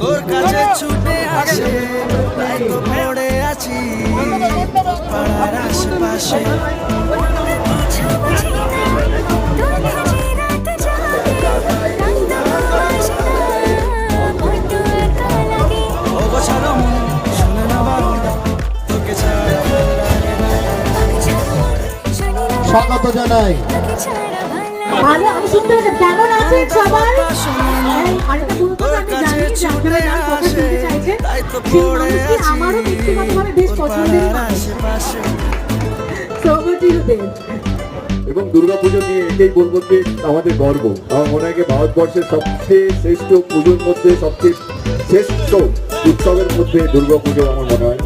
তোর কাছে ছুটে আসে তাই আছি পাড়ার আশেপাশে। স্বাগত জানাই। ভালো আমি শুনতে পেয়েছি কেমন আছে সবাই? এই, আরেকটা গুরুত্ব আমি জানি যে আপনারা যারা কথা শুনতে চাইছেন সেই মানুষটি আমারও ব্যক্তিগতভাবে বেশ পছন্দের পাড়ার মানুষ? আশেপাশে। সৌগতিরুদেব এবং দুর্গাপুজো নিয়ে এটাই বলব যে আমাদের গর্ব। আমার মনে হয় ভারতবর্ষের সবচেয়ে শ্রেষ্ঠ পুজোর মধ্যে সবচেয়ে শ্রেষ্ঠ উৎসবের মধ্যে দুর্গাপুজো আমার মনে হয়।